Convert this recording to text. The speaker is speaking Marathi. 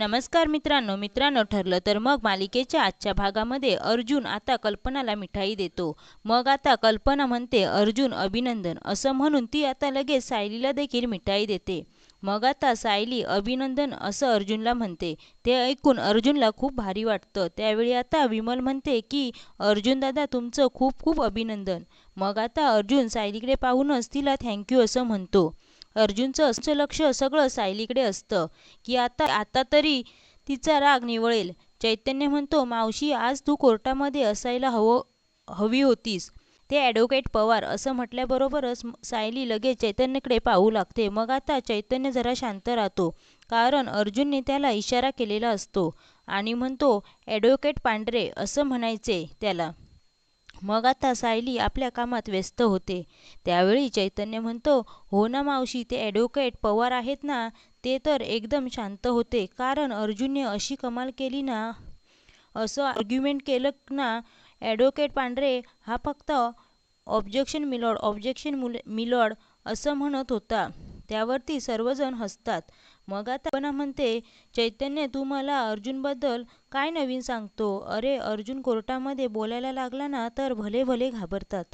नमस्कार मित्रांनो. मित्रांनो ठरलं तर मग मालिकेच्या आजच्या भागामध्ये अर्जुन आता कल्पनाला मिठाई देतो. मग आता कल्पना म्हणते अर्जुन अभिनंदन. असं म्हणून ती आता लगेच सायलीला देखील मिठाई देते. मग आता सायली अभिनंदन असं अर्जुनला म्हणते. ते ऐकून अर्जुनला खूप भारी वाटतं. त्यावेळी आता विमल म्हणते की अर्जुन दादा तुमचं खूप खूप अभिनंदन. मग आता अर्जुन सायलीकडे पाहूनच तिला थँक्यू असं म्हणतो. अर्जुनचं असं लक्ष सगळं सायलीकडे असतं की आता आता तरी तिचा राग निवळेल. चैतन्य म्हणतो मावशी आज तू कोर्टामध्ये असायला हवं हवी होतीस. ते ॲडव्होकेट पवार असं म्हटल्याबरोबरच सायली लगेच चैतन्यकडे पाहू लागते. मग आता चैतन्य जरा शांत राहतो कारण अर्जुनने त्याला इशारा केलेला असतो आणि म्हणतो ॲडव्होकेट पांढरे असं म्हणायचे त्याला. मग आता सायली आपल्या कामात व्यस्त होते. त्यावेळी चैतन्य म्हणतो हो ना मावशी ते ॲडव्होकेट पवार आहेत ना ते तर एकदम शांत होते. कारण अर्जुनने अशी कमाल केली ना असं आर्ग्युमेंट केलं ना ॲडव्होकेट पांढरे हा फक्त ऑब्जेक्शन मिलॉड ऑब्जेक्शन मुल मिलॉड असं म्हणत होता. त्यावरती सर्वजण हसतात. मग आता पण म्हणते चैतन्य तू मला अर्जुनबद्दल काय नवीन सांगतो? अरे अर्जुन कोर्टामध्ये बोलायला लागला ना तर भले भले घाबरतात.